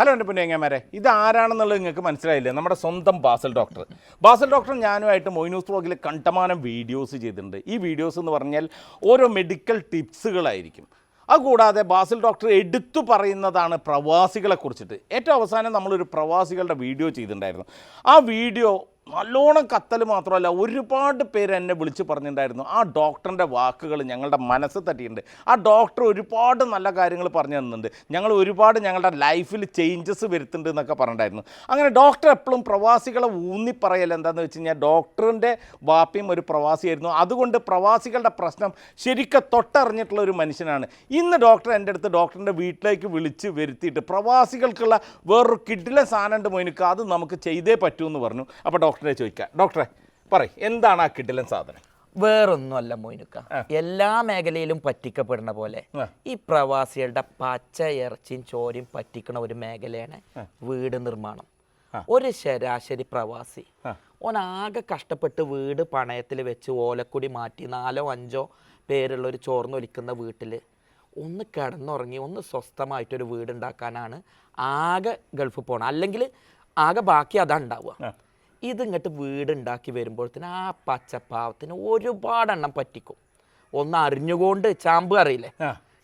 Hello എന്റെ പുണ്യങ്ങന്മാരെ ഇത് ആരാണെന്നുള്ളത് നിങ്ങൾക്ക് മനസ്സിലായില്ലേ? നമ്മുടെ സ്വന്തം ബാസൽ ഡോക്ടർ. ബാസൽ ഡോക്ടർ ഞാനുമായിട്ട് മൊയ്നൂസ് ബ്ലോഗിൽ കണ്ടമാനം വീഡിയോസ് ചെയ്തിട്ടുണ്ട്. ഈ വീഡിയോസ് എന്ന് പറഞ്ഞാൽ ഓരോ മെഡിക്കൽ ടിപ്സുകളായിരിക്കും. അതുകൂടാതെ ബാസിൽ ഡോക്ടർ എടുത്തു പറയുന്നതാണ് പ്രവാസികളെ കുറിച്ചിട്ട് ഏറ്റവും അവസാനം നമ്മളൊരു പ്രവാസികളുടെ വീഡിയോ ചെയ്തിട്ടുണ്ടായിരുന്നു. ആ വീഡിയോ നല്ലോണം കത്തൽ മാത്രമല്ല ഒരുപാട് പേര് എന്നെ വിളിച്ച് പറഞ്ഞിട്ടുണ്ടായിരുന്നു ആ ഡോക്ടറിന്റെ വാക്കുകൾ ഞങ്ങളുടെ മനസ്സ് തട്ടിയിട്ടുണ്ട്. ആ ഡോക്ടർ ഒരുപാട് നല്ല കാര്യങ്ങൾ പറഞ്ഞു തന്നിട്ടുണ്ട്. ഞങ്ങൾ ഒരുപാട് ഞങ്ങളുടെ ലൈഫിൽ ചേഞ്ചസ് വരുത്തുന്നുണ്ട് എന്നൊക്കെ പറഞ്ഞിട്ടുണ്ടായിരുന്നു. അങ്ങനെ ഡോക്ടർ എപ്പോഴും പ്രവാസികളെ ഊന്നി പറയൽ എന്താണെന്ന് വെച്ച് കഴിഞ്ഞാൽ ഡോക്ടറിന്റെ വാപ്പയും ഒരു പ്രവാസിയായിരുന്നു. അതുകൊണ്ട് പ്രവാസികളുടെ പ്രശ്നം ശരിക്കും തൊട്ടറിഞ്ഞിട്ടുള്ള ഒരു മനുഷ്യനാണ്. ഇന്ന് ഡോക്ടർ എന്റെ അടുത്ത് ഡോക്ടറിന്റെ വീട്ടിലേക്ക് വിളിച്ച് വരുത്തിയിട്ട് പ്രവാസികൾക്കുള്ള വേറൊരു കിഡിലെ സാധനമുണ്ട് മോനിക്ക് അത് നമുക്ക് ചെയ്തേ പറ്റൂ എന്ന് പറഞ്ഞു അപ്പോൾ ഡോക്ടറെ ചോദിക്കാം. ഡോക്ടറെ പറയും എന്താണ് ആ കിഡിലൻ സാധനം? വേറൊന്നുമല്ല മോയിനുക്ക. എല്ലാ മേഖലയിലും പറ്റിക്കപ്പെടുന്ന പോലെ ഈ പ്രവാസികളുടെ പച്ച ഇറച്ചിയും ചോരയും പറ്റിക്കണ ഒരു മേഖലയാണ് വീട് നിർമ്മാണം. ഒരു ശരാശരി പ്രവാസി. ഓനാകെ കഷ്ടപ്പെട്ട് വീട് പണയത്തിൽ വെച്ച് ഓലക്കുടി മാറ്റി നാലോ അഞ്ചോ പേരുള്ള ഒരു ചോർന്നൊലിക്കുന്ന വീട്ടിൽ ഒന്ന് കിടന്നുറങ്ങി ഒന്ന് സ്വസ്ഥമായിട്ടൊരു വീടുണ്ടാക്കാനാണ് ആകെ ഗൾഫ് പോകണം അല്ലെങ്കിൽ ആകെ ബാക്കി അതാണ് ഉണ്ടാവുക. ഇതിങ്ങോട്ട് വീടുണ്ടാക്കി വരുമ്പോഴത്തേന് ആ പച്ചപ്പാവത്തിന് ഒരുപാടെണ്ണം പറ്റിക്കും. ഒന്ന് അറിഞ്ഞുകൊണ്ട് ചാമ്പ് അറിയില്ലേ.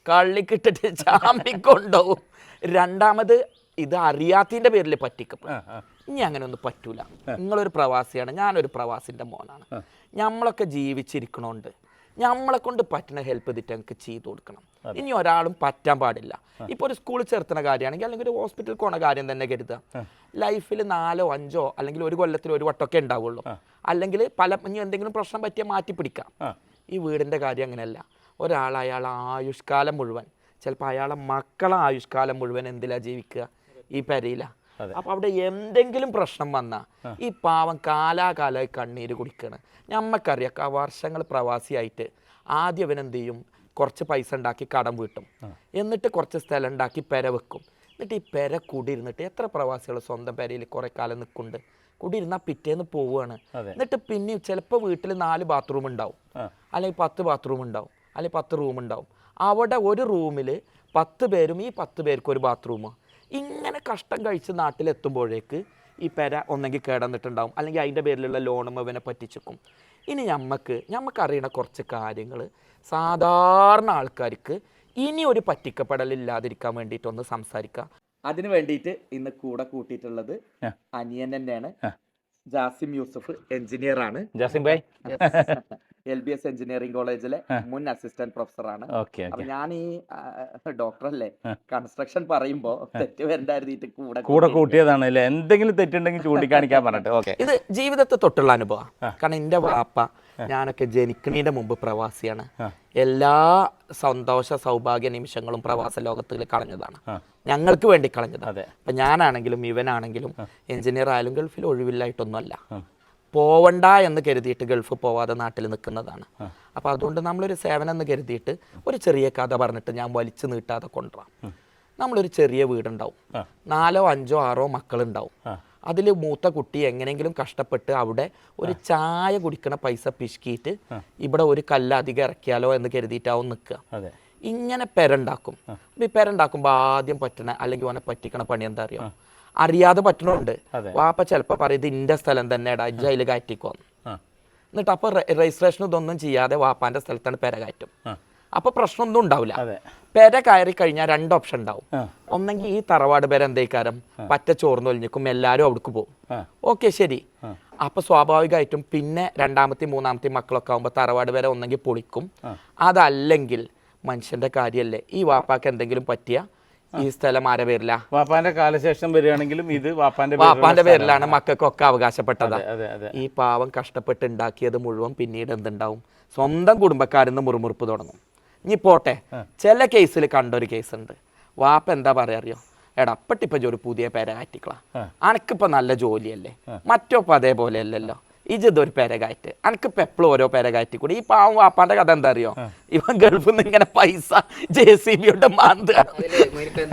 കള്ളിക്കിട്ടിട്ട് ചാമ്പിക്കൊണ്ടോവും. രണ്ടാമത് ഇത് അറിയാത്തതിന്റെ പേരിൽ പറ്റിക്കും. ഇനി അങ്ങനെ ഒന്നും പറ്റൂല നിങ്ങളൊരു പ്രവാസിയാണ് ഞാനൊരു പ്രവാസിന്റെ മോനാണ്. നമ്മളൊക്കെ ജീവിച്ചിരിക്കണോണ്ട് നമ്മളെ കൊണ്ട് പറ്റുന്ന ഹെൽപ്പ് ചെയ്തിട്ട് ഞങ്ങൾക്ക് ചെയ്തു കൊടുക്കണം. ഇനി ഒരാളും പറ്റാൻ പാടില്ല. ഇപ്പോൾ ഒരു സ്കൂളിൽ ചേർത്തുന്ന കാര്യമാണെങ്കിൽ അല്ലെങ്കിൽ ഒരു ഹോസ്പിറ്റലിൽ പോണ കാര്യം തന്നെ കരുതുക ലൈഫിൽ നാലോ അഞ്ചോ അല്ലെങ്കിൽ ഒരു കൊല്ലത്തിൽ ഒരു വട്ടമൊക്കെ ഉണ്ടാവുള്ളൂ. അല്ലെങ്കിൽ പല ഇനി എന്തെങ്കിലും പ്രശ്നം പറ്റിയാൽ മാറ്റി പിടിക്കാം. ഈ വീടിന്റെ കാര്യം അങ്ങനെയല്ല. ഒരാൾ അയാൾ ആയുഷ്കാലം മുഴുവൻ ചിലപ്പോൾ അയാളെ മക്കളെ ആയുഷ്കാലം മുഴുവൻ എന്തിലാ ജീവിക്കുക? ഈ പെരയില. അപ്പൊ അവിടെ എന്തെങ്കിലും പ്രശ്നം വന്നാ ഈ പാവം കാലാകാലമായി കണ്ണീര് കുടിക്കണ്. ഞമ്മക്കറിയാം വർഷങ്ങൾ പ്രവാസിയായിട്ട് ആദ്യം അവൻ എന്ത് ചെയ്യും കുറച്ച് പൈസ ഉണ്ടാക്കി കടം വീട്ടും. എന്നിട്ട് കുറച്ച് സ്ഥലം ഉണ്ടാക്കി പെര വെക്കും. എന്നിട്ട് ഈ പെര കുടിയിരുന്നിട്ട് എത്ര പ്രവാസികൾ സ്വന്തം പെരയിൽ കുറെ കാലം നിൽക്കുന്നുണ്ട് കുടിയിരുന്നാൽ പിറ്റേന്ന് പോവുകയാണ് എന്നിട്ട് പിന്നെ ചിലപ്പോൾ വീട്ടിൽ നാല് ബാത്റൂം ഉണ്ടാവും. അല്ലെങ്കിൽ പത്ത് ബാത്റൂം ഉണ്ടാവും. അല്ലെങ്കിൽ പത്ത് റൂം ഉണ്ടാവും. അവിടെ ഒരു റൂമിൽ പത്ത് പേരും ഈ പത്ത് പേർക്ക് ഒരു ബാത്റൂം ഇങ്ങനെ കഷ്ടം കഴിച്ച് നാട്ടിലെത്തുമ്പോഴേക്ക് ഈ പെര ഒന്നെങ്കിൽ കേടന്നിട്ടുണ്ടാവും. അല്ലെങ്കിൽ അതിന്റെ പേരിലുള്ള ലോണും അവനെ പറ്റിച്ചിക്കും. ഇനി നമുക്ക് നമുക്കറിയണ കുറച്ച് കാര്യങ്ങൾ സാധാരണ ആൾക്കാർക്ക് ഇനി ഒരു പറ്റിക്കപ്പെടലില്ലാതിരിക്കാൻ വേണ്ടിയിട്ടൊന്ന് സംസാരിക്കാം. അതിന് വേണ്ടിയിട്ട് ഇന്ന് കൂടെ കൂട്ടിയിട്ടുള്ളത് അനിയൻ തന്നെയാണ്. ജാസിം യൂസഫ് എഞ്ചിനീയർ ആണ്. Jasim bhai. L B S engineering കോളേജിലെ മുൻ അസിസ്റ്റന്റ് പ്രൊഫസർ ആണ്. അപ്പൊ ഞാൻ ഈ ഡോക്ടർ അല്ലേ? കൺസ്ട്രക്ഷൻ പറയുമ്പോ തെറ്റ് വരണ്ടായിരുന്നിട്ട് കൂടെ കൂടെ കൂട്ടി. കൂട്ടിയതാണ് അല്ലേ? എന്തെങ്കിലും തെറ്റുണ്ടെങ്കിൽ ചൂണ്ടിക്കാണിക്കാൻ പറഞ്ഞിട്ട്. ഓക്കെ ഇത് ജീവിതത്തെ തൊട്ടുള്ള അനുഭവം. കാരണം എന്റെ വാപ്പ ഞാനൊക്കെ ജനിക്കണീന്റെ മുമ്പ് പ്രവാസിയാണ്. എല്ലാ സന്തോഷ സൗഭാഗ്യ നിമിഷങ്ങളും പ്രവാസ ലോകത്തിൽ കളഞ്ഞതാണ്. ഞങ്ങൾക്ക് വേണ്ടി കളഞ്ഞതാണ്. അപ്പൊ ഞാനാണെങ്കിലും ഇവനാണെങ്കിലും എഞ്ചിനീയർ ആയാലും ഗൾഫിൽ ഒഴിവില്ലായിട്ടൊന്നുമല്ല. പോവണ്ട എന്ന് കരുതിയിട്ട് ഗൾഫ് പോവാതെ നാട്ടിൽ നിൽക്കുന്നതാണ്. അപ്പോൾ അതുകൊണ്ട് നമ്മളൊരു സേവനം എന്ന് കരുതിയിട്ട് ഒരു ചെറിയ കഥ പറഞ്ഞിട്ട് ഞാൻ വലിച്ചു നീട്ടാതെ കൊണ്ടുവരാം. നമ്മളൊരു ചെറിയ വീടുണ്ടാവും. നാലോ അഞ്ചോ ആറോ മക്കളുണ്ടാവും. അതിൽ മൂത്ത കുട്ടി എങ്ങനെയെങ്കിലും കഷ്ടപ്പെട്ട് അവിടെ ഒരു ചായ കുടിക്കണ പൈസ പിശുക്കിയിട്ട് ഇവിടെ ഒരു കല്ല് അധികം ഇറക്കിയാലോ എന്ന് കരുതിയിട്ടാവും നിൽക്കുക. ഇങ്ങനെ പെരണ്ടാക്കും. ഈ പെരണ്ടാക്കുമ്പോൾ ആദ്യം പറ്റണ അല്ലെങ്കിൽ ഓനെ പറ്റിക്കണ പണി എന്താ അറിയാം? അറിയാതെ പറ്റണുണ്ട്. വാപ്പ ചിലപ്പോൾ പറയും ഇത് ഇന്റെ സ്ഥലം തന്നെ ഇടാ ജയിൽ കയറ്റിക്കോന്ന് എന്നിട്ട് അപ്പൊ രജിസ്ട്രേഷൻ ഇതൊന്നും ചെയ്യാതെ വാപ്പാന്റെ സ്ഥലത്താണ് പെര കയറ്റും. അപ്പൊ പ്രശ്നമൊന്നും ഉണ്ടാവില്ല. പെര കയറി കഴിഞ്ഞാൽ രണ്ട് ഓപ്ഷൻ ഉണ്ടാവും. ഒന്നെങ്കിൽ ഈ തറവാട് പേര് എന്തേക്കാരം? പറ്റ ചോർന്നൊലിഞ്ഞിക്കും എല്ലാവരും അവിടേക്ക് പോകും. ഓക്കെ ശരി. അപ്പൊ സ്വാഭാവികമായിട്ടും പിന്നെ രണ്ടാമത്തെയും മൂന്നാമത്തെയും മക്കളൊക്കെ ആകുമ്പോൾ തറവാട് പേരെ ഒന്നെങ്കിൽ പൊളിക്കും. അതല്ലെങ്കിൽ മനുഷ്യന്റെ കാര്യമല്ലേ ഈ വാപ്പാക്ക് എന്തെങ്കിലും പറ്റിയ ഈ സ്ഥലം ആരെ പേരില്ല വാപ്പാന്റെ കാലശേഷം വരികയാണെങ്കിലും ഇത് വാപ്പാന്റെ വാപ്പാന്റെ പേരിലാണ് മക്കൾക്കൊക്കെ അവകാശപ്പെട്ടത്. ഈ പാവം കഷ്ടപ്പെട്ട് ഉണ്ടാക്കിയത് മുഴുവൻ പിന്നീട് എന്തുണ്ടാവും? സ്വന്തം കുടുംബക്കാരിൽ നിന്ന് മുറുമുറുപ്പ് തുടങ്ങും. ഇനി പോട്ടെ. ചില കേസിൽ കണ്ടൊരു കേസ് ഉണ്ട്. വാപ്പ എന്താ പറയാ അറിയോ? എടാ അപ്പട്ടിപ്പ ഒരു പുതിയ പേര കയറ്റിക്കളാ അനക്കിപ്പോ നല്ല ജോലിയല്ലേ? മറ്റോപ്പ അതേപോലെ അല്ലല്ലോ. ഇജിതൊരു പേര കയറ്റ് അനക്കിപ്പോ എപ്പോഴും ഓരോ പേര കയറ്റി കൂടി. ഈ പാവം വാപ്പാന്റെ കഥ എന്താ അറിയോ? ഇവൻ ഗൾഫിൽ നിന്ന് ഇങ്ങനെ പൈസ ജെ സി ബിയുടെ മാന്ത്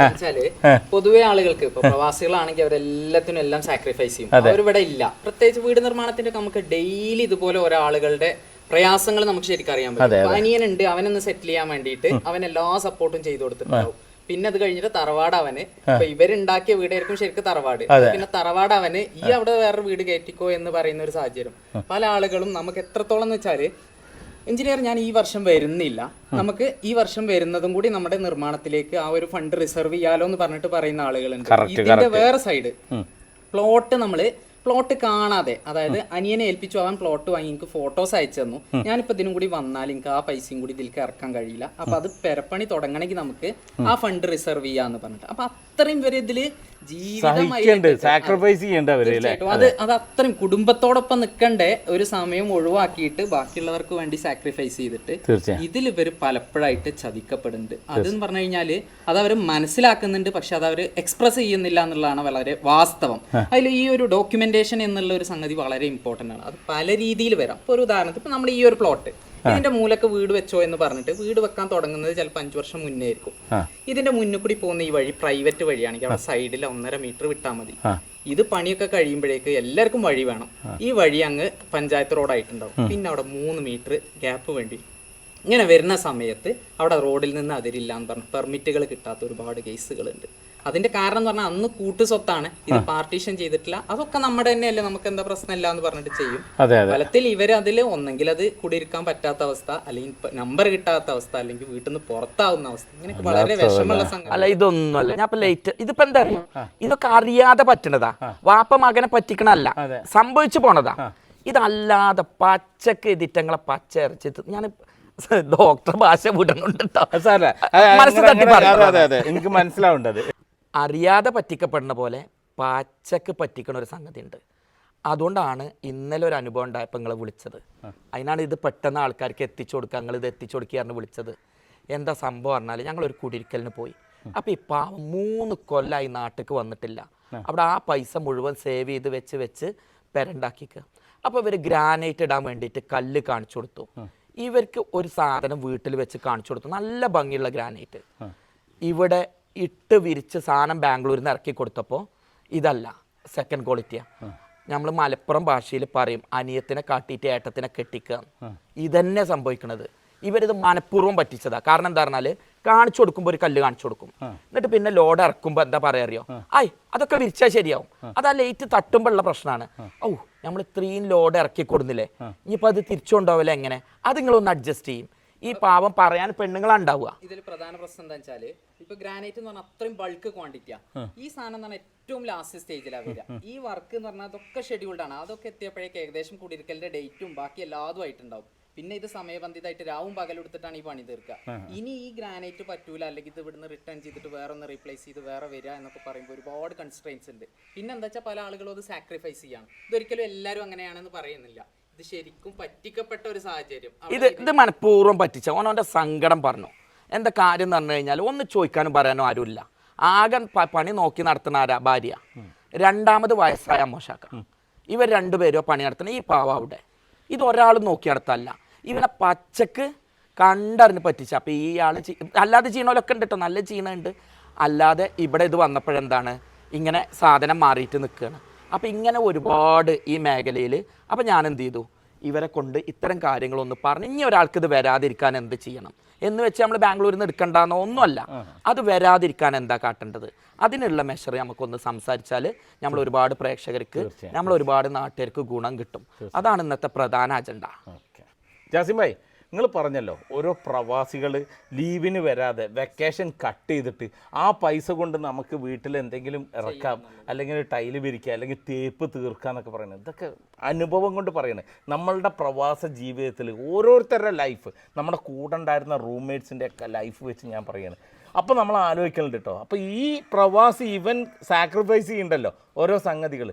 വെച്ചാൽ പൊതുവെ ആളുകൾക്ക് ഇപ്പൊ പ്രവാസികളാണെങ്കിൽ അവരെല്ലാത്തിനും എല്ലാം സാക്രിഫൈസ് ചെയ്യും. അവരിവിടെ ഇല്ല. പ്രത്യേകിച്ച് വീട് നിർമ്മാണത്തിന്റെ നമുക്ക് ഡെയിലി ഇതുപോലെ ഓരോ ആളുകളുടെ പ്രയാസങ്ങൾ നമുക്ക് ശരിക്കും അറിയാൻ പറ്റും. അനിയൻ ഉണ്ട് അവനൊന്ന് സെറ്റിൽ ചെയ്യാൻ വേണ്ടിയിട്ട് അവൻ എല്ലാ സപ്പോർട്ടും ചെയ്തു കൊടുത്തിട്ടുണ്ടാവും പിന്നെ അത് കഴിഞ്ഞിട്ട് തറവാട് അവന്. അപ്പൊ ഇവരുണ്ടാക്കിയ വീടായിരിക്കും ശരിക്കും തറവാട്. പിന്നെ തറവാട് അവന് ഈ അവിടെ വേറൊരു വീട് കയറ്റിക്കോ എന്ന് പറയുന്ന ഒരു സാഹചര്യം. പല ആളുകളും നമുക്ക് എത്രത്തോളം എന്ന് വെച്ചാൽ എഞ്ചിനീയർ ഞാൻ ഈ വർഷം വരുന്നില്ല. നമുക്ക് ഈ വർഷം വരുന്നതും കൂടി നമ്മുടെ നിർമ്മാണത്തിലേക്ക് ആ ഒരു ഫണ്ട് റിസർവ് ചെയ്യാലോ എന്ന് പറഞ്ഞിട്ട് പറയുന്ന ആളുകളുണ്ട്. ഇതിന്റെ വേറെ സൈഡ് പ്ലോട്ട് നമ്മൾ പ്ലോട്ട് കാണാതെ അതായത് അനിയനെ ഏൽപ്പിച്ചു അവൻ പ്ലോട്ട് വാങ്ങി എനിക്ക് ഫോട്ടോസ് അയച്ചു തന്നു. ഞാനിപ്പോ ഇതിനും കൂടി വന്നാൽ എനിക്ക് ആ പൈസയും കൂടി ഇതിലേക്ക് ഇറക്കാൻ കഴിയില്ല. അപ്പൊ അത് പെരപ്പണി തുടങ്ങണമെങ്കിൽ നമുക്ക് ആ ഫണ്ട് റിസർവ് ചെയ്യാന്ന് പറഞ്ഞിട്ട്. അപ്പൊ അത്രയും പേര് ഇതിൽ ജീവിതമായി സഹിക്കണ്ട് സാക്രിഫൈസ് ചെയ്യേണ്ട അവർ അല്ലേ? അത് അത്. അത്രയും കുടുംബത്തോടൊപ്പം നിൽക്കണ്ടേ ഒരു സമയം ഒഴിവാക്കിയിട്ട് ബാക്കിയുള്ളവർക്ക് വേണ്ടി സാക്രിഫൈസ് ചെയ്തിട്ട്. ഇതിൽ ഇവർ പലപ്പോഴായിട്ട് ചതിക്കപ്പെടുന്നുണ്ട്. അതെന്ന് പറഞ്ഞു കഴിഞ്ഞാൽ അത് അവർ മനസ്സിലാക്കുന്നുണ്ട് പക്ഷെ അത് അവർ എക്സ്പ്രസ് ചെയ്യുന്നില്ല എന്നുള്ളതാണ് വളരെ വാസ്തവം. അതിൽ ഈ ഒരു ഡോക്യുമെന്റേഷൻ എന്നുള്ള ഒരു സംഗതി വളരെ ഇമ്പോർട്ടന്റ് ആണ്. അത് പല രീതിയിൽ വരാം. ഇപ്പോൾ ഒരു ഉദാഹരണത്തിന് ഇപ്പോൾ നമ്മൾ ഈ ഒരു പ്ലോട്ട് ഇതിന്റെ മൂലക്ക് വീട് വെച്ചോ എന്ന് പറഞ്ഞിട്ട് വീട് വെക്കാൻ തുടങ്ങുന്നത് ചിലപ്പോൾ അഞ്ചു വർഷം മുന്നേ ആയിരിക്കും. ഇതിന്റെ മുന്നിൽ കൂടി പോകുന്ന ഈ വഴി പ്രൈവറ്റ് വഴിയാണെങ്കിൽ അവിടെ സൈഡിൽ ഒന്നര മീറ്റർ വിട്ടാൽ മതി. ഇത് പണിയൊക്കെ കഴിയുമ്പോഴേക്ക് എല്ലാവർക്കും വഴി വേണം. ഈ വഴി അങ്ങ് പഞ്ചായത്ത് റോഡായിട്ടുണ്ടാവും പിന്നെ അവിടെ മൂന്ന് മീറ്റർ ഗ്യാപ്പ് വേണ്ടി. ഇങ്ങനെ വരുന്ന സമയത്ത് അവിടെ റോഡിൽ നിന്ന് അതിരില്ല എന്ന് പറഞ്ഞ്. പെർമിറ്റുകൾ കിട്ടാത്ത ഒരുപാട് കേസുകളുണ്ട് അതിന്റെ കാരണം എന്ന് പറഞ്ഞാൽ അന്ന് കൂട്ടു സ്വത്താണ്. ഇത് പാർട്ടീഷൻ ചെയ്തിട്ടില്ല. അതൊക്കെ നമ്മുടെ തന്നെയല്ലേ നമുക്ക് എന്താ പ്രശ്നമില്ല എന്ന് പറഞ്ഞിട്ട് ചെയ്യും. അതെ അതെ. ഫലത്തിൽ ഇവർ അതിൽ ഒന്നെങ്കിൽ അത് കുടിയിരിക്കാൻ പറ്റാത്ത അവസ്ഥ അല്ലെങ്കിൽ നമ്പർ കിട്ടാത്ത അവസ്ഥ അല്ലെങ്കിൽ വീട്ടിൽ നിന്ന് പുറത്താവുന്ന അവസ്ഥ. ഇങ്ങനെയൊക്കെ വളരെ വിഷമമുള്ള സംഗതി അല്ല ഇതൊന്നുമല്ല. ഞാൻ ഇപ്പൊ ലേറ്റ് ഇതിപ്പോ എന്താ അറിയോ? ഇതൊക്കെ അറിയാതെ പറ്റണതാ. വാപ്പ മകനെ പറ്റിക്കണല്ല സംഭവിച്ചു പോണതാ. ഇതല്ലാതെ പച്ചക്ക് ഇതിറ്റങ്ങളെ പച്ച ഇറച്ചി ഞാൻ ഡോക്ടർ ഭാഷ വിടണുണ്ട് കേട്ടോ അത് അറിയാതെ പറ്റിക്കപ്പെടുന്ന പോലെ പാച്ചക്ക് പറ്റിക്കണ ഒരു സംഗതി ഉണ്ട് അതുകൊണ്ടാണ് ഇന്നലെ ഒരു അനുഭവം ഉണ്ടായപ്പോൾ നിങ്ങളെ വിളിച്ചത്. അതിനാണ് ഇത് പെട്ടെന്ന് ആൾക്കാർക്ക് എത്തിച്ചു കൊടുക്കുക നിങ്ങൾ ഇത് എത്തിച്ചു കൊടുക്കുകയാണ് വിളിച്ചത്. എന്താ സംഭവം പറഞ്ഞാൽ ഞങ്ങൾ ഒരു കുടിരിക്കലിന് പോയി. അപ്പോൾ ഈ പാവം മൂന്ന് കൊല്ലമായി നാട്ടിലേക്ക് വന്നിട്ടില്ല. അവിടെ ആ പൈസ മുഴുവൻ സേവ് ചെയ്ത് വെച്ച് വെച്ച് പെരണ്ടാക്കിക്കുക അപ്പോൾ ഇവർ ഗ്രാനൈറ്റ് ഇടാൻ വേണ്ടിയിട്ട് കല്ല് കാണിച്ചു കൊടുത്തു. ഇവർക്ക് ഒരു സാധനം വീട്ടിൽ വെച്ച് കാണിച്ചു കൊടുത്തു. നല്ല ഭംഗിയുള്ള ഗ്രാനൈറ്റ് ഇവിടെ ഇട്ട് വിരിച്ച് സാധനം ബാംഗ്ലൂരിൽ നിന്ന് ഇറക്കി കൊടുത്തപ്പോൾ ഇതല്ല സെക്കൻഡ് ക്വാളിറ്റിയാണ് നമ്മൾ മലപ്പുറം ഭാഷയിൽ പറയും അനിയത്തിനെ കാട്ടിയിട്ട് ഏട്ടത്തിനെ കെട്ടിക്കുക ഇതന്നെ സംഭവിക്കുന്നത് ഇവരിത് മനഃപൂർവം പറ്റിച്ചതാ. കാരണം എന്താ പറഞ്ഞാൽ കാണിച്ചു കൊടുക്കുമ്പോൾ ഒരു കല്ല് കാണിച്ചു കൊടുക്കും. എന്നിട്ട് പിന്നെ ലോഡ് ഇറക്കുമ്പോൾ എന്താ പറയാ അറിയോ? ആയ് അതൊക്കെ വിരിച്ചാൽ ശരിയാവും. അത് ആ ലേറ്റ് തട്ടുമ്പോഴുള്ള പ്രശ്നമാണ് ഔ നമ്മൾ ഇത്രയും ലോഡ് ഇറക്കി കൊടുന്നില്ലേ? ഇനിയിപ്പോൾ അത് തിരിച്ചു കൊണ്ടുപോകല എങ്ങനെ? അത് നിങ്ങളൊന്ന് അഡ്ജസ്റ്റ് ചെയ്യും. ഈ പാവം പറയാൻ പെണ്ണുങ്ങളുണ്ടാവുക ഇതിൽ പ്രധാന പ്രശ്നം എന്താ വെച്ചാൽ ഇപ്പൊ ഗ്രാനൈറ്റ് എന്ന് പറഞ്ഞാൽ അത്രയും ബൾക്ക് ക്വാണ്ടിറ്റിയാ ഈ സാധനം എന്ന് പറഞ്ഞാൽ ഏറ്റവും ലാസ്റ്റ് സ്റ്റേജിലാണ് വരിക. ഈ വർക്ക് എന്ന് പറഞ്ഞാൽ അതൊക്കെ ഷെഡ്യൂൾഡ് ആണ്. അതൊക്കെ എത്തിയപ്പോഴേക്ക് ഏകദേശം കുടിയിരിക്കലിന്റെ ഡേറ്റും ബാക്കി എല്ലാതും ആയിട്ടുണ്ടാവും. പിന്നെ ഇത് സമയബന്ധിതമായിട്ട് രാവും പകലെടുത്തിട്ടാണ് ഈ പണി തീർക്കുക. ഇനി ഈ ഗ്രാനൈറ്റ് പറ്റൂല അല്ലെങ്കിൽ ഇത് ഇവിടുന്ന് റിട്ടേൺ ചെയ്തിട്ട് വേറെ ഒന്ന് റീപ്ലേസ് ചെയ്ത് വേറെ വരിക എന്നൊക്കെ പറയുമ്പോൾ ഒരുപാട് കൺസ്ട്രെയിൻസ് ഉണ്ട്. പിന്നെ എന്താ വെച്ചാൽ പല ആളുകളും അത് സാക്രിഫൈസ് ചെയ്യാണ്. ഇതൊരിക്കലും എല്ലാവരും അങ്ങനെയാണെന്ന് പറയുന്നില്ല. ഇത് ശരിക്കും പറ്റിക്കപ്പെട്ട ഒരു സാഹചര്യം. ഇത് ഇത് മനഃപൂർവം പറ്റിച്ച ഓൻ അവന്റെ സങ്കടം പറഞ്ഞു. എന്താ കാര്യം എന്ന് പറഞ്ഞു കഴിഞ്ഞാൽ ഒന്ന് ചോദിക്കാനും പറയാനോ ആരുമില്ല. ആകെ പ- പണി നോക്കി നടത്തുന്ന ആരാ? ഭാര്യ. രണ്ടാമത് വയസ്സായ മോശാക്ക ഇവർ രണ്ടുപേരോ പണി നടത്തുന്ന ഈ പാവ അവിടെ. ഇത് ഒരാൾ നോക്കി നടത്തല്ല. ഇവനെ പച്ചക്ക് കണ്ടറിഞ്ഞ് പറ്റിച്ച. അപ്പം ഈ ആൾ അല്ലാതെ ചീണോലൊക്കെ ഉണ്ട് കേട്ടോ നല്ല ചെയ്യണുണ്ട് അല്ലാതെ ഇവിടെ ഇത് വന്നപ്പോഴെന്താണ്? ഇങ്ങനെ സാധനം മാറിയിട്ട് നിൽക്കുകയാണ് അപ്പം ഇങ്ങനെ ഒരുപാട് ഈ മേഖലയിൽ അപ്പം ഞാൻ എന്ത് ചെയ്തു? ഇവരെ കൊണ്ട് ഇത്തരം കാര്യങ്ങളൊന്ന് പറഞ്ഞ് ഇനി ഒരാൾക്ക് ഇത് വരാതിരിക്കാൻ എന്ത് ചെയ്യണം? എന്ന് വെച്ച് നമ്മൾ ബാംഗ്ലൂരിൽ നിന്ന് എടുക്കണ്ടെന്നോ ഒന്നുമല്ല. അത് വരാതിരിക്കാൻ എന്താ കാട്ടേണ്ടത്? അതിനുള്ള മെഷർ നമുക്കൊന്ന് സംസാരിച്ചാൽ നമ്മൾ ഒരുപാട് പ്രേക്ഷകർക്ക് നമ്മൾ ഒരുപാട് നാട്ടുകാർക്ക് ഗുണം കിട്ടും. അതാണ് ഇന്നത്തെ പ്രധാന അജണ്ട ജാസിം ഭായ് നിങ്ങൾ പറഞ്ഞല്ലോ ഓരോ പ്രവാസികൾ ലീവിന് വരാതെ വെക്കേഷൻ കട്ട് ചെയ്തിട്ട് ആ പൈസ കൊണ്ട് നമുക്ക് വീട്ടിൽ എന്തെങ്കിലും ഇറക്കാം അല്ലെങ്കിൽ ടൈൽ വിരിക്കുക അല്ലെങ്കിൽ തേപ്പ് തീർക്കുക എന്നൊക്കെ പറയുന്നത്. ഇതൊക്കെ അനുഭവം കൊണ്ട് പറയുന്നത് നമ്മളുടെ പ്രവാസ ജീവിതത്തിൽ ഓരോരുത്തരുടെ ലൈഫ് നമ്മുടെ കൂടെ ഉണ്ടായിരുന്ന റൂംമേറ്റ്സിന്റെ ഒക്കെ ലൈഫ് വെച്ച് ഞാൻ പറയുന്നത് അപ്പോൾ നമ്മൾ ആലോചിക്കുന്നുണ്ട് കേട്ടോ അപ്പോൾ ഈ പ്രവാസി ഇവൻ സാക്രിഫൈസ് ചെയ്യണ്ടല്ലോ ഓരോ സംഗതികൾ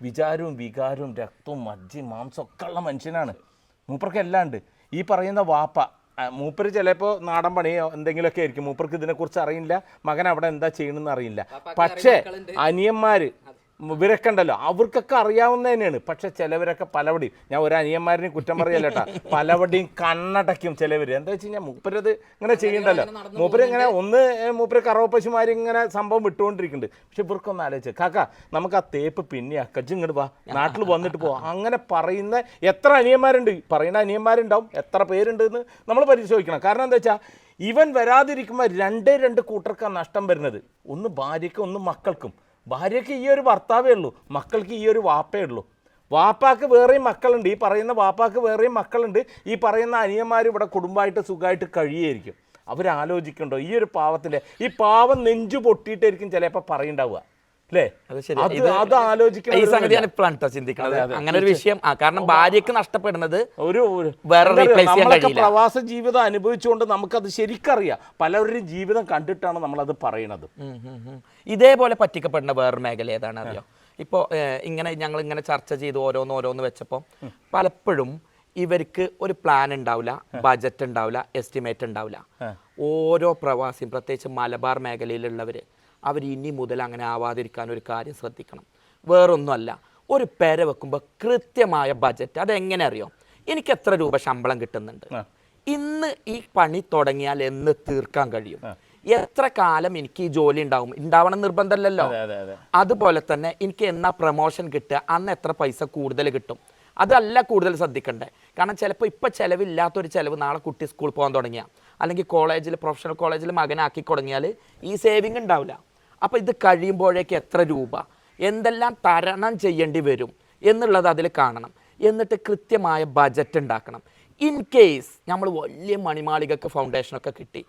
വിചാരവും വികാരവും രക്തവും മജ്ജയും മാംസം ഒക്കെ ഉള്ള മനുഷ്യനാണ്. മൂപ്പർക്ക് എല്ലാം ഉണ്ട്. ഈ പറയുന്ന വാപ്പ മൂപ്പർ മൂപ്പര് ചിലപ്പോൾ നാടൻ പണിയോ എന്തെങ്കിലുമൊക്കെ ആയിരിക്കും. മൂപ്പർക്ക് ഇതിനെക്കുറിച്ച് അറിയില്ല. മകൻ അവിടെ എന്താ ചെയ്യണമെന്ന് അറിയില്ല. പക്ഷേ അനിയന്മാർ ഇവരൊക്കെ ഉണ്ടല്ലോ. അവർക്കൊക്കെ അറിയാവുന്ന തന്നെയാണ്. പക്ഷെ ചിലവരൊക്കെ പലവടിയും ഞാൻ ഒരു അനിയന്മാരിനെ കുറ്റം പറയല്ല കേട്ടാ പലവടിയും കണ്ണടയ്ക്കും ചിലവർ എന്താ വെച്ച് കഴിഞ്ഞാൽ മൂപ്പരത് ഇങ്ങനെ ചെയ്യണ്ടല്ലോ മൂപ്പര് ഇങ്ങനെ ഒന്ന് മൂപ്പര് കറവ ഇങ്ങനെ സംഭവം വിട്ടുകൊണ്ടിരിക്കുന്നുണ്ട്. പക്ഷെ ഇവർക്കൊന്ന് ആലോചിച്ച് കാക്ക നമുക്ക് ആ തേപ്പ് പിന്നെ അക്കച്ച് ഇങ്ങോട്ട് വാ. നാട്ടിൽ വന്നിട്ട് പോവാം അങ്ങനെ പറയുന്ന എത്ര അനിയന്മാരുണ്ട്? പറയുന്ന അനിയന്മാരുണ്ടാവും. എത്ര പേരുണ്ട് എന്ന് നമ്മൾ പരിശോധിക്കണം. കാരണം എന്താ വെച്ചാൽ ഇവൻ വരാതിരിക്കുമ്പോൾ രണ്ടേ രണ്ട് കൂട്ടർക്കാണ് നഷ്ടം വരുന്നത്. ഒന്ന് ഭാര്യയ്ക്കും ഒന്ന് മക്കൾക്കും. ഭാര്യയ്ക്ക് ഈ ഒരു ഭർത്താവേ ഉള്ളൂ മക്കൾക്ക് ഈ ഒരു വാപ്പേ ഉള്ളൂ. വാപ്പാക്ക് വേറെയും മക്കളുണ്ട്. ഈ പറയുന്ന വാപ്പാക്ക് വേറെയും മക്കളുണ്ട്. ഈ പറയുന്ന അനിയന്മാർ ഇവിടെ കുടുംബമായിട്ട് സുഖമായിട്ട് കഴിയായിരിക്കും അവരാലോചിക്കണ്ടോ? ഈ ഒരു പാവത്തിന്റെ ഈ പാവം നെഞ്ചു പൊട്ടിയിട്ടായിരിക്കും ചിലപ്പോൾ പറയുണ്ടാവുക. അല്ലേ അത് ആലോചിക്കണം. ഈ സംഗതിയാണ് ഇപ്പോഴാണ് കേട്ടോ ചിന്തിക്കുന്നത് അങ്ങനെ ഒരു വിഷയം. ആ കാരണം ഭാര്യക്ക് നഷ്ടപ്പെടുന്നത് ഒരു വേറെ റീപ്ലേസ് ചെയ്യാൻ കഴിയില്ല. പ്രവാസ ജീവിതം അനുഭവിച്ചുകൊണ്ട് നമുക്കത് ശരിക്കറിയാം. പലവരുടെയും ജീവിതം കണ്ടിട്ടാണ് നമ്മൾ അത് ഉം. ഇതേപോലെ പറ്റിക്കപ്പെടുന്ന വേറൊരു മേഖല ഏതാണ് അറിയോ? ഇപ്പോൾ ഇങ്ങനെ ഞങ്ങൾ ഇങ്ങനെ ചർച്ച ചെയ്ത് ഓരോന്ന് ഓരോന്ന് വെച്ചപ്പോൾ പലപ്പോഴും ഇവർക്ക് ഒരു പ്ലാൻ ഉണ്ടാവില്ല ബജറ്റ് ഉണ്ടാവില്ല എസ്റ്റിമേറ്റ് ഉണ്ടാവില്ല. ഓരോ പ്രവാസിയും പ്രത്യേകിച്ച് മലബാർ മേഖലയിലുള്ളവർ അവർ ഇനി മുതൽ അങ്ങനെ ആവാതിരിക്കാൻ ഒരു കാര്യം ശ്രദ്ധിക്കണം. വേറൊന്നുമല്ല ഒരു പെര വെക്കുമ്പോൾ കൃത്യമായ ബജറ്റ് അതെങ്ങനെ അറിയോ? എനിക്ക് എത്ര രൂപ ശമ്പളം കിട്ടുന്നുണ്ട്? ഇന്ന് ഈ പണി തുടങ്ങിയാൽ എന്ന് തീർക്കാൻ കഴിയും. എത്ര കാലം എനിക്ക് ഈ ജോലി ഉണ്ടാവും? ഉണ്ടാവണം നിർബന്ധമല്ലല്ലോ. അതെ അതെ അതുപോലെ തന്നെ എനിക്ക് എന്നാ പ്രൊമോഷൻ കിട്ടുക അന്ന് എത്ര പൈസ കൂടുതൽ കിട്ടും? അതല്ല കൂടുതൽ ശ്രദ്ധിക്കണ്ടേ. കാരണം ചിലപ്പോൾ ഇപ്പം ചിലവില്ലാത്തൊരു ചിലവ് നാളെ കുട്ടി സ്കൂളിൽ പോകാൻ തുടങ്ങിയ. അല്ലെങ്കിൽ കോളേജിൽ പ്രൊഫഷണൽ കോളേജിൽ മകനാക്കി തുടങ്ങിയാൽ ഈ സേവിങ് ഉണ്ടാവില്ല. അപ്പോൾ ഇത് കഴിയുമ്പോഴേക്ക് എത്ര രൂപ? എന്തെല്ലാം തരണം ചെയ്യേണ്ടി വരും എന്നുള്ളത് അതിൽ കാണണം. എന്നിട്ട് കൃത്യമായ ബജറ്റ് ഉണ്ടാക്കണം. ഇൻ കേസ് നമ്മൾ വലിയ മണിമാളികക്ക് ഫൗണ്ടേഷനൊക്കെ കിട്ടി.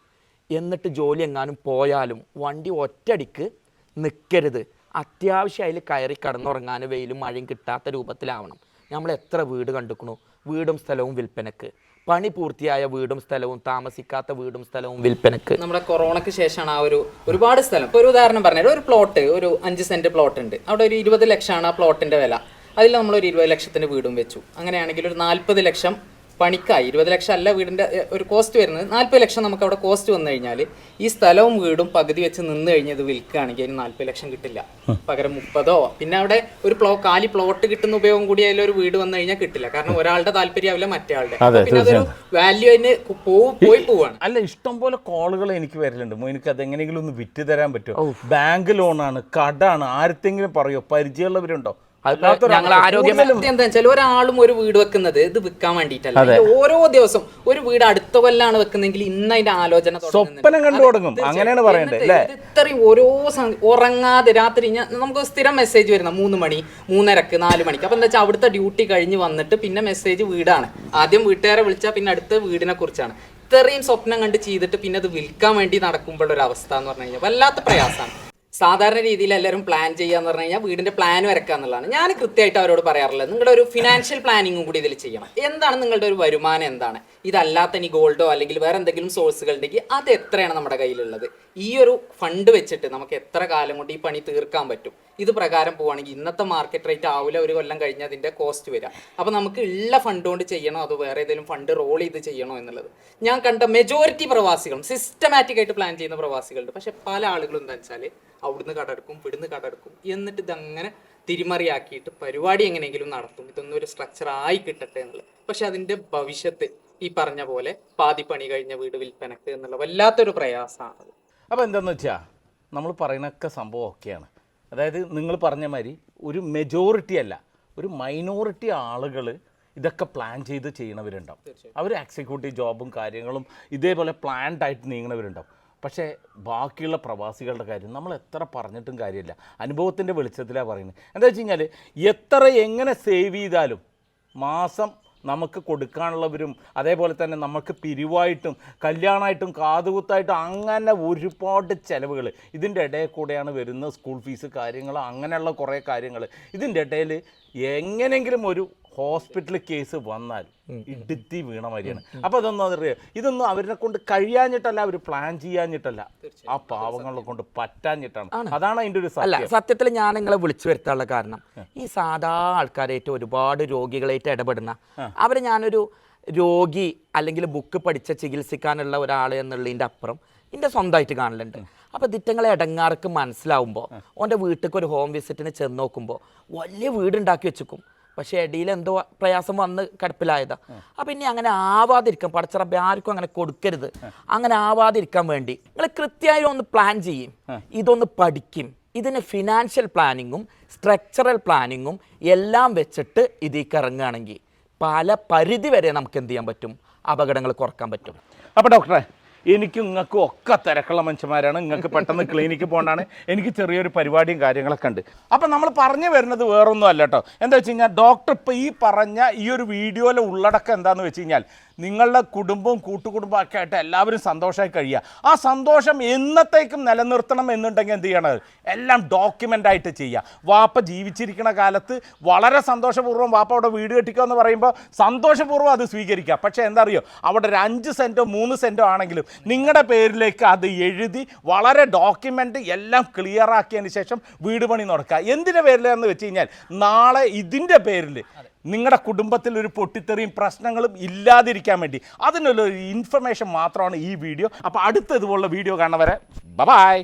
എന്നിട്ട് ജോലി എങ്ങാനും പോയാലും വണ്ടി ഒറ്റടിക്ക് നിൽക്കരുത് അത്യാവശ്യം അതിൽ കയറി കടന്നുറങ്ങാൻ വെയിലും മഴയും കിട്ടാത്ത രൂപത്തിലാവണം. നമ്മൾ എത്ര വീട് കണ്ടുക്കണു? വീടും സ്ഥലവും വിൽപ്പനക്ക്. പണി പൂർത്തിയായ വീടും സ്ഥലവും താമസിക്കാത്ത വീടും സ്ഥലവും വിൽപ്പനക്ക്. നമ്മുടെ കൊറോണയ്ക്ക് ശേഷമാണ് ആ ഒരു ഒരുപാട് സ്ഥലം. ഇപ്പോൾ ഒരു ഉദാഹരണം പറഞ്ഞാൽ ഒരു പ്ലോട്ട് ഒരു അഞ്ച് സെന്റ് പ്ലോട്ട് ഉണ്ട് അവിടെ ഒരു ഇരുപത് ലക്ഷമാണ് ആ പ്ലോട്ടിന്റെ വില. അതിൽ നമ്മൾ ഒരു ഇരുപത് ലക്ഷത്തിന്റെ വീടും വെച്ചു. അങ്ങനെയാണെങ്കിൽ ഒരു നാൽപ്പത് ലക്ഷം പണിക്കായി ഇരുപത് ലക്ഷം അല്ല വീടിന്റെ ഒരു കോസ്റ്റ് വരുന്നത്. നാൽപ്പത് ലക്ഷം നമുക്ക് അവിടെ കോസ്റ്റ് വന്നു കഴിഞ്ഞാൽ ഈ സ്ഥലവും വീടും പകുതി വെച്ച് നിന്ന് കഴിഞ്ഞ് ഇത് വിൽക്കുകയാണെങ്കിൽ അതിന് നാൽപ്പത് ലക്ഷം കിട്ടില്ല. പകരം മുപ്പതോ. പിന്നെ അവിടെ ഒരു പ്ലോ കാലി പ്ലോട്ട് കിട്ടുന്ന ഉപയോഗം കൂടി അതിൽ ഒരു വീട് വന്നു കഴിഞ്ഞാൽ കിട്ടില്ല. കാരണം ഒരാളുടെ താല്പര്യമാവില്ല മറ്റയാളുടെ. പിന്നെ അതൊരു വാല്യൂ അതിന് പോയി പോവാണ്. അല്ല ഇഷ്ടം പോലെ കോളുകൾ എനിക്ക് വരലുണ്ട്. എനിക്ക് അത് എങ്ങനെയെങ്കിലും ഒന്ന് വിറ്റ് തരാൻ പറ്റുമോ? ബാങ്ക് ലോണാണ് കടാണ് ആരത്തെങ്കിലും പറയോ? പരിചയമുള്ളവരുണ്ടോ? അല്ലാത്തൊരാൾ- ഞങ്ങൾ ആരോഗ്യം എന്താ വെച്ചാൽ ഒരാളും ഒരു വീട് വെക്കുന്നത് ഇത് വിൽക്കാൻ വേണ്ടിയിട്ടല്ല. ഇത് ഓരോ ദിവസം ഒരു വീട് അടുത്ത കൊല്ലാണ് വെക്കുന്നെങ്കിൽ ഇന്ന് അതിന്റെ ആലോചന. സ്വപ്നം കണ്ടു തുടങ്ങും. അങ്ങനെയാണ് പറയേണ്ടത് ഇത്രയും ഓരോ സം- ഉറങ്ങാതെ രാത്രി ഞാൻ നമുക്ക് സ്ഥിരം മെസ്സേജ് വരുന്ന മൂന്ന് മണി മൂന്നരക്ക് നാല് മണിക്ക്. അപ്പൊ എന്താ വെച്ചാൽ അവിടുത്തെ ഡ്യൂട്ടി കഴിഞ്ഞ് വന്നിട്ട് പിന്നെ മെസ്സേജ് വീടാണ്. ആദ്യം വീട്ടുകാരെ വിളിച്ചാൽ പിന്നെ അടുത്ത വീടിനെ കുറിച്ചാണ്. ഇത്രയും സ്വപ്നം കണ്ട് ചെയ്തിട്ട് പിന്നെ അത് വിൽക്കാൻ വേണ്ടി നടക്കുമ്പോഴുള്ള അവസ്ഥ എന്ന് പറഞ്ഞു കഴിഞ്ഞാൽ വല്ലാത്ത പ്രയാസമാണ്. സാധാരണ രീതിയിൽ എല്ലാവരും പ്ലാൻ ചെയ്യാന്ന് പറഞ്ഞു കഴിഞ്ഞാൽ വീടിന്റെ പ്ലാൻ വരക്കുക എന്നുള്ളതാണ്. ഞാൻ കൃത്യമായിട്ട് അവരോട് പറയാറില്ല നിങ്ങളുടെ ഒരു ഫിനാൻഷ്യൽ പ്ലാനിങ്ങും കൂടി ഇതിൽ ചെയ്യണം. എന്താണ് നിങ്ങളുടെ ഒരു വരുമാനം എന്താണ്? ഇതല്ലാത്ത ഇനി ഗോൾഡോ അല്ലെങ്കിൽ വേറെ എന്തെങ്കിലും സോഴ്സുകൾ ഉണ്ടെങ്കിൽ അത് എത്രയാണ് നമ്മുടെ കയ്യിലുള്ളത്? ഈ ഒരു ഫണ്ട് വെച്ചിട്ട് നമുക്ക് എത്ര കാലം കൊണ്ട് ഈ പണി തീർക്കാൻ പറ്റും? ഇത് പ്രകാരം പോവുകയാണെങ്കിൽ ഇന്നത്തെ മാർക്കറ്റ് റേറ്റ് ആവില്ല ഒരു കൊല്ലം കഴിഞ്ഞ് അതിന്റെ കോസ്റ്റ് വരാം. അപ്പോൾ നമുക്ക് ഉള്ള ഫണ്ട് കൊണ്ട് ചെയ്യണോ അത് വേറെ ഏതെങ്കിലും ഫണ്ട് റോൾ ചെയ്ത് ചെയ്യണോ എന്നുള്ളത്? ഞാൻ കണ്ട മെജോറിറ്റി പ്രവാസികളും സിസ്റ്റമാറ്റിക് ആയിട്ട് പ്ലാൻ ചെയ്യുന്ന പ്രവാസികളുണ്ട്. പക്ഷേ പല ആളുകളും എന്താ വെച്ചാൽ അവിടുന്ന് കടമെടുക്കും ഇവിടുന്ന് കടമെടുക്കും എന്നിട്ട് ഇതങ്ങനെ തിരിമറിയാക്കിയിട്ട് പരിപാടി എങ്ങനെയെങ്കിലും നടത്തും. ഇതൊന്നും ഒരു സ്ട്രക്ചർ ആയി കിട്ടട്ടെ എന്നുള്ളത്. പക്ഷെ അതിന്റെ ഭവിഷ്യത്ത് ഈ പറഞ്ഞ പോലെ പാതി പണി കഴിഞ്ഞ വീട് വിൽപ്പനക്ക് എന്നുള്ള വല്ലാത്തൊരു പ്രയാസമാണ് അപ്പോൾ എന്താണെന്ന് വെച്ചാൽ നമ്മൾ പറയുന്നൊക്കെ സംഭവം ഒക്കെയാണ്. അതായത് നിങ്ങൾ പറഞ്ഞ മാതിരി ഒരു മെജോറിറ്റി അല്ല ഒരു മൈനോറിറ്റി ആളുകൾ ഇതൊക്കെ പ്ലാൻ ചെയ്ത് ചെയ്യണവരുണ്ടാവും. അവർ എക്സിക്യൂട്ടീവ് ജോബും കാര്യങ്ങളും ഇതേപോലെ പ്ലാൻഡ് ആയിട്ട് നീങ്ങണവരുണ്ടാവും. പക്ഷേ ബാക്കിയുള്ള പ്രവാസികളുടെ കാര്യം നമ്മൾ എത്ര പറഞ്ഞിട്ടും കാര്യമില്ല. അനുഭവത്തിന്റെ വെളിച്ചത്തിലാണ് പറയുന്നത്. എന്താ വെച്ച് കഴിഞ്ഞാൽ എത്ര എങ്ങനെ സേവ് ചെയ്താലും മാസം നമുക്ക് കൊടുക്കാനുള്ളവരും അതേപോലെ തന്നെ നമുക്ക് പിരിവായിട്ടും കല്യാണമായിട്ടും കാതുകുത്തായിട്ടും അങ്ങനെ ഒരുപാട് ചിലവുകൾ. ഇതിന്റെ ഇടയിൽ കൂടെയാണ് വരുന്ന സ്കൂൾ ഫീസ് കാര്യങ്ങൾ അങ്ങനെയുള്ള കുറേ കാര്യങ്ങൾ. ഇതിന്റെ ഇടയിൽ എങ്ങനെയെങ്കിലും ഒരു ഹോസ്പിറ്റൽ കേസ് വന്നാൽ ഇടുത്തി വീണ മാതിരിയാണ്. അപ്പൊ ഇതൊന്നും അതറിയോ ഇതൊന്നും അവരെ കൊണ്ട് കഴിയാഞ്ഞിട്ടല്ല അവർ പ്ലാൻ ചെയ്യാഞ്ഞിട്ടല്ല. ആ പാവങ്ങളെ കൊണ്ട് പറ്റാഞ്ഞിട്ടാണ്. അതാണ് അതിന്റെ ഒരു അല്ല സത്യം. സത്യത്തിൽ ഞാൻ നിങ്ങളെ വിളിച്ചു വരുത്താനുള്ള കാരണം ഈ സാധാ ആൾക്കാരായിട്ട് ഒരുപാട് രോഗികളായിട്ട് ഇടപെടുന്ന അവരെ ഞാനൊരു രോഗി അല്ലെങ്കിൽ ബുക്ക് പഠിച്ച ചികിത്സിക്കാനുള്ള ഒരാൾ എന്നുള്ളതിന്റെ അപ്പുറം എന്റെ സ്വന്തമായിട്ട് കാണലുണ്ട്. അപ്പോൾ ദിറ്റങ്ങളെ ഇടങ്ങാർക്ക് മനസ്സിലാവുമ്പോൾ ഓന്റെ വീട്ടിലേക്ക് ഒരു ഹോം വിസിറ്റിന് ചെന്ന് നോക്കുമ്പോൾ വലിയ വീടുണ്ടാക്കി വെച്ചേക്കും. പക്ഷേ ഇടയിൽ എന്തോ പ്രയാസം വന്ന് കിടപ്പിലായതാ. അപ്പം ഇനി അങ്ങനെ ആവാതിരിക്കാൻ പടച്ചറബ് ആർക്കും അങ്ങനെ കൊടുക്കരുത്. അങ്ങനെ ആവാതിരിക്കാൻ വേണ്ടി നിങ്ങൾ കൃത്യമായി ഒന്ന് പ്ലാൻ ചെയ്യും. ഇതൊന്ന് പഠിക്കും. ഇതിന് ഫിനാൻഷ്യൽ പ്ലാനിങ്ങും സ്ട്രക്ചറൽ പ്ലാനിങ്ങും എല്ലാം വെച്ചിട്ട് ഇതിലേക്ക് ഇറങ്ങുകയാണെങ്കിൽ പല പരിധി വരെ നമുക്ക് എന്ത് ചെയ്യാൻ പറ്റും? അപകടങ്ങൾ കുറയ്ക്കാൻ പറ്റും. അപ്പോൾ ഡോക്ടറെ എനിക്കും നിങ്ങൾക്കും ഒക്കെ തിരക്കുള്ള മനുഷ്യന്മാരാണ്. നിങ്ങൾക്ക് പെട്ടെന്ന് ക്ലിനിക്കിൽ പോകേണ്ടതാണ് എനിക്ക് ചെറിയൊരു പരിപാടിയും കാര്യങ്ങളൊക്കെ ഉണ്ട്. അപ്പം നമ്മൾ പറഞ്ഞു വരുന്നത് വേറൊന്നും അല്ല കേട്ടോ എന്താ വെച്ച് കഴിഞ്ഞാൽ ഡോക്ടർ ഇപ്പോൾ ഈ പറഞ്ഞ ഈ ഒരു വീഡിയോയിലെ ഉള്ളടക്കം എന്താണെന്ന് വെച്ച് കഴിഞ്ഞാൽ നിങ്ങളുടെ കുടുംബവും കൂട്ടുകുടുംബവും ഒക്കെ ആയിട്ട് എല്ലാവരും സന്തോഷമായി കഴിയുക. ആ സന്തോഷം എന്നത്തേക്കും നിലനിർത്തണം എന്നുണ്ടെങ്കിൽ എന്ത് ചെയ്യണത് എല്ലാം ഡോക്യുമെന്റ് ആയിട്ട് ചെയ്യുക. വാപ്പ ജീവിച്ചിരിക്കുന്ന കാലത്ത് വളരെ സന്തോഷപൂർവം വാപ്പ അവിടെ വീട് കെട്ടിക്കുക എന്ന് പറയുമ്പോൾ സന്തോഷപൂർവം അത് സ്വീകരിക്കുക. പക്ഷേ എന്താ അറിയോ അവിടെ ഒരു അഞ്ച് സെന്റോ മൂന്ന് സെന്റോ ആണെങ്കിലും നിങ്ങളുടെ പേരിലേക്ക് അത് എഴുതി വളരെ ഡോക്യുമെന്റ് എല്ലാം ക്ലിയർ ആക്കിയതിന് ശേഷം വീട് പണി നടക്കുക. എന്തിന്റെ പേരിലെന്ന് വെച്ച് കഴിഞ്ഞാൽ നാളെ ഇതിന്റെ പേരിൽ നിങ്ങളുടെ കുടുംബത്തിൽ ഒരു പൊട്ടിത്തെറിയും പ്രശ്നങ്ങളും ഇല്ലാതിരിക്കാൻ വേണ്ടി. അതിനുള്ള ഒരു ഇൻഫർമേഷൻ മാത്രമാണ് ഈ വീഡിയോ അപ്പോൾ അടുത്ത ഇതുപോലുള്ള വീഡിയോ കാണുന്നവരെ ബൈ